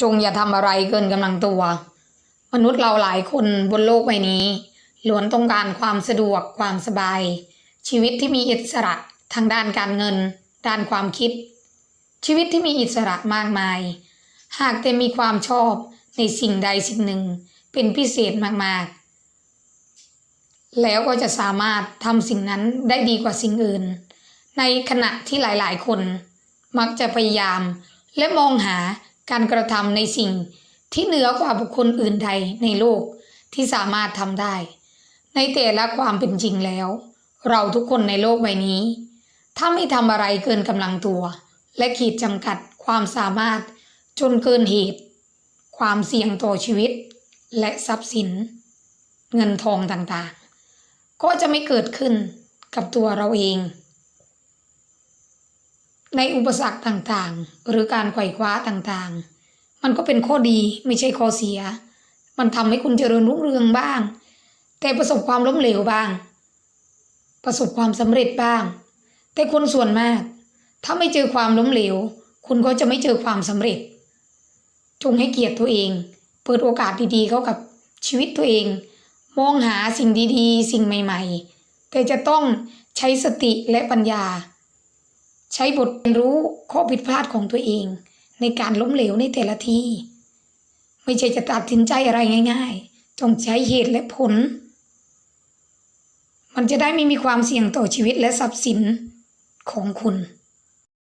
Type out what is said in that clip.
จงอย่าทำอะไรเกินกำลังตัว มนุษย์เราหลายคนบนโลกใบนี้ล้วนต้องการความสะดวกความสบาย ชีวิตที่มีอิสระทางด้านการเงิน ด้านความคิด ชีวิตที่มีอิสระมากมาย หากแต่มีความชอบในสิ่งใดสิ่งหนึ่งเป็นพิเศษมากๆ แล้วก็จะสามารถทำสิ่งนั้นได้ดีกว่าสิ่งอื่น ในขณะที่หลายๆ คนมักจะพยายามและมองหา การกระทำในสิ่งที่เหนือกว่าบุคคลอื่นใดในโลกที่สามารถทำได้ ในแต่ละความเป็นจริงแล้ว เราทุกคนในโลกใบนี้ ถ้าไม่ทำอะไรเกินกำลังตัว และขีดจำกัดความสามารถจนเกินเหตุ ความเสี่ยงต่อชีวิต และทรัพย์สิน เงินทองต่างๆ ก็จะไม่เกิดขึ้นกับตัวเราเอง ในอุปสรรคต่างๆ หรือการไขว่คว้าต่างๆ มันก็เป็นข้อดีไม่ใช่ข้อเสีย มันทำให้คุณเจริญรุ่งเรืองบ้าง แต่ประสบความล้มเหลวบ้าง ประสบความสำเร็จบ้าง แต่คนส่วนมาก ถ้าไม่เจอความล้มเหลว คุณก็จะไม่เจอความสำเร็จ จงให้เกียรติตัวเอง เปิดโอกาสดีๆ เข้ากับชีวิตตัวเอง มองหาสิ่งดีๆ สิ่งใหม่ ๆ แต่จะต้องใช้สติและปัญญา ใช้บทเรียนรู้ข้อผิดพลาดของตัวเอง ในการล้มเหลวในแต่ละที ไม่ใช่จะตัดสินใจอะไรง่าย ๆ ต้องใช้เหตุและผล มันจะได้ไม่มีความเสี่ยงต่อชีวิตและทรัพย์สินของคุณ